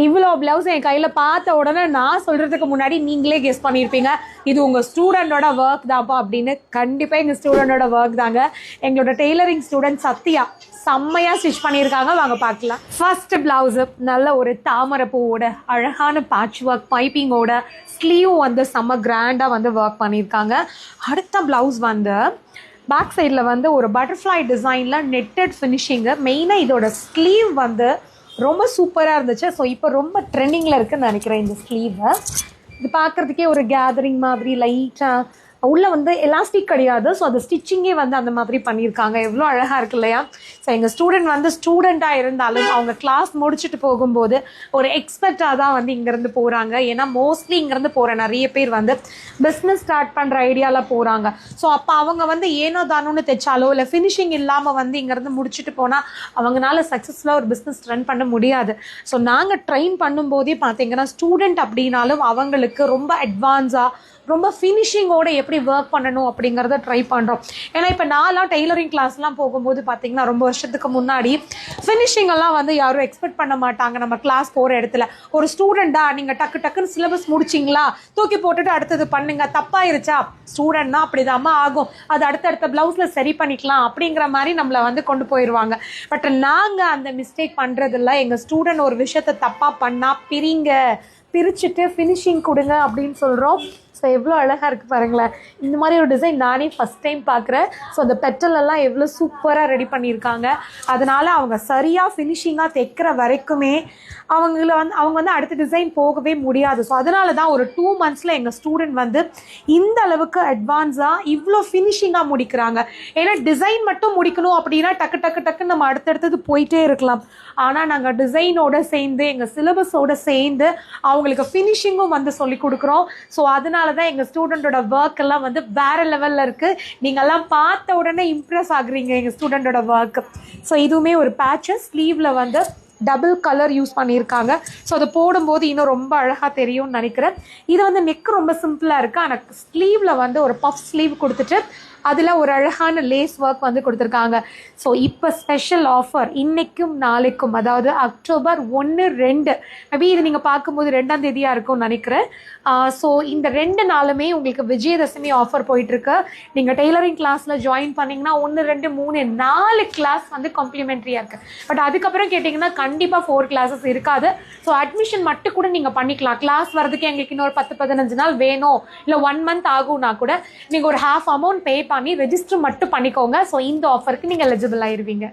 இவ்வளோ ப்ளவுஸ் என் கையில் பார்த்த உடனே நான் சொல்கிறதுக்கு முன்னாடி நீங்களே கெஸ் பண்ணியிருப்பீங்க இது உங்கள் ஸ்டூடெண்டோட ஒர்க் தான்ப்பா அப்படின்னு. கண்டிப்பாக எங்கள் ஸ்டூடெண்டோட ஒர்க் தாங்க. எங்களோட டெய்லரிங் ஸ்டூடெண்ட் சத்யா செம்மையாக ஸ்டிச் பண்ணியிருக்காங்க. வாங்க பார்க்கலாம். ஃபர்ஸ்ட் ப்ளவுஸு நல்ல ஒரு தாமரை பூவோட அழகான பேட்ச் ஒர்க் பைப்பிங்கோட ஸ்லீவ் வந்து செம்ம கிராண்டாக வந்து ஒர்க் பண்ணியிருக்காங்க. அடுத்த ப்ளவுஸ் வந்து பேக் சைடில் வந்து ஒரு பட்டர்ஃப்ளை டிசைனில் நெட்டட் ஃபினிஷிங்கு மெயினாக இதோட ஸ்லீவ் வந்து ரொம்ப சூப்பராக இருந்துச்சு. ஸோ இப்போ ரொம்ப ட்ரெண்டிங்கில் இருக்குன்னு நினைக்கிறேன் இந்த ஸ்லீவை இது பார்க்குறதுக்கே ஒரு கேதரிங் மாதிரி லைட்டாக உள்ளே வந்து எலாஸ்டிக் கிடையாது. ஸோ அது ஸ்டிச்சிங்கே வந்து அந்த மாதிரி பண்ணியிருக்காங்க. எவ்வளோ அழகாக இருக்கு இல்லையா? ஸோ எங்கள் ஸ்டூடெண்ட் வந்து ஸ்டூடெண்ட்டாக இருந்தாலும் அவங்க கிளாஸ் முடிச்சுட்டு போகும்போது ஒரு எக்ஸ்பர்ட்டாக தான் வந்து இங்கேருந்து போகிறாங்க ஏன்னா மோஸ்ட்லி இங்கேருந்து போகிற நிறைய பேர் வந்து பிஸ்னஸ் ஸ்டார்ட் பண்ணுற ஐடியாவில் போகிறாங்க ஸோ அப்போ அவங்க வந்து ஏனோ தானோன்னு தைச்சாலோ இல்லை ஃபினிஷிங் இல்லாமல் வந்து இங்கேருந்து முடிச்சுட்டு போனால் அவங்களால சக்ஸஸ்ஃபுல்லாக ஒரு பிஸ்னஸ் ரன் பண்ண முடியாது. ஸோ நாங்கள் ட்ரெயின் பண்ணும்போதே பார்த்தீங்கன்னா ஸ்டூடெண்ட் அப்படின்னாலும் அவங்களுக்கு ரொம்ப அட்வான்ஸாக ரொம்ப ஃபினிஷிங்கோட எப்படி ஒர்க் பண்ணணும் அப்படிங்கிறத ட்ரை பண்ணுறோம் ஏன்னா இப்போ நான்லாம் டெய்லரிங் கிளாஸ்லாம் போகும்போது பார்த்தீங்கன்னா ரொம்ப வருஷத்துக்கு முன்னாடி ஃபினிஷிங் எல்லாம் வந்து யாரும் எக்ஸ்பெக்ட் பண்ண மாட்டாங்க. நம்ம கிளாஸ் போகிற இடத்துல. ஒரு ஸ்டூடெண்டா நீங்கள் டக்கு டக்குன்னு சிலபஸ் முடிச்சிங்களா? தூக்கி போட்டுட்டு அடுத்தது பண்ணுங்க. தப்பாயிருச்சா? ஸ்டூடெண்ட்னா அப்படிதாம்மா ஆகும். அது அடுத்தடுத்த ப்ளவுஸில் சரி பண்ணிக்கலாம் அப்படிங்கிற மாதிரி நம்மளை வந்து கொண்டு போயிடுவாங்க பட் நாங்கள் அந்த மிஸ்டேக் பண்ணுறதில்ல எங்கள் ஸ்டூடெண்ட் ஒரு விஷயத்தை தப்பாக பண்ணால் பிரிங்க. பிரிச்சுட்டு ஃபினிஷிங் கொடுங்க அப்படின்னு சொல்கிறோம் ஸோ எவ்வளோ அழகாக இருக்குது பாருங்களேன். இந்த மாதிரி ஒரு டிசைன் நானே ஃபஸ்ட் டைம் பார்க்குறேன். ஸோ அந்த பெட்டலெல்லாம் எவ்வளோ சூப்பராக ரெடி பண்ணியிருக்காங்க. அதனால் அவங்க சரியாக ஃபினிஷிங்காக தைக்கிற வரைக்குமே அவங்கள வந்து அவங்க வந்து அடுத்த டிசைன் போகவே முடியாது. ஸோ அதனால தான் ஒரு டூ மந்த்ஸில் எங்கள் ஸ்டூடெண்ட் வந்து இந்த அளவுக்கு அட்வான்ஸாக இவ்வளோ ஃபினிஷிங்காக முடிக்கிறாங்க. ஏன்னா டிசைன் மட்டும் முடிக்கணும் அப்படின்னா டக்கு டக்கு டக்குன்னு நம்ம அடுத்தடுத்தது போயிட்டே இருக்கலாம். ஆனால் நாங்கள் டிசைனோட சேர்ந்து எங்கள் சிலபஸோட சேர்ந்து அவங்களுக்கு ஃபினிஷிங்கும் வந்து சொல்லி கொடுக்குறோம். ஸோ அதனால தான் எங்கள் ஸ்டூடெண்ட்டோட ஒர்க் எல்லாம் வந்து வேற லெவலில் இருக்குது நீங்கள்லாம் பார்த்த உடனே இம்ப்ரெஸ் ஆகுறீங்க எங்கள் ஸ்டூடெண்ட்டோட ஒர்க் ஸோ இதுவுமே ஒரு பேட்சஸ் ஸ்லீவில் வந்து டபுள் கலர் யூஸ் பண்ணியிருக்காங்க. ஸோ அதை போடும்போது இன்னும் ரொம்ப அழகாக தெரியும்னு நினைக்கிறேன். இது வந்து நெக் ரொம்ப சிம்பிளாக இருக்குது ஆனால் ஸ்லீவில் வந்து ஒரு பஃப் ஸ்லீவ் கொடுத்துட்டு அதில் ஒரு அழகான லேஸ் ஒர்க் வந்து கொடுத்துருக்காங்க. ஸோ இப்போ ஸ்பெஷல் ஆஃபர் இன்றைக்கும் நாளைக்கும் அதாவது அக்டோபர் ஒன்று ரெண்டு. மேபி இது நீங்கள் பார்க்கும்போது ரெண்டாம் தேதியாக இருக்கும்னு நினைக்கிறேன். ஸோ இந்த ரெண்டு நாளுமே உங்களுக்கு விஜயதசமி ஆஃபர் போயிட்டுருக்கு. நீங்கள் டெய்லரிங் கிளாஸில் ஜாயின் பண்ணிங்கன்னா ஒன்று ரெண்டு மூணு நாலு கிளாஸ் வந்து காம்ப்ளிமெண்ட்ரியாக இருக்குது பட் அதுக்கப்புறம் கேட்டிங்கன்னா கண்டிப்பாக ஃபோர் கிளாஸஸ் இருக்காது. ஸோ அட்மிஷன் மட்டும் கூட நீங்கள் பண்ணிக்கலாம். கிளாஸ் வரதுக்கு எங்களுக்கு இன்னொரு பத்து பதினஞ்சு நாள் வேணும். இல்லை ஒன் மந்த் ஆகும்னா கூட நீங்கள் ஒரு ஹாஃப் அமௌண்ட் பே பண்ணி ரெஜிஸ்டர் மட்டும் பண்ணிக்கோங்க. ஸோ இந்த ஆஃபருக்கு நீங்கள் எலிஜிபிள் ஆயிருவீங்க.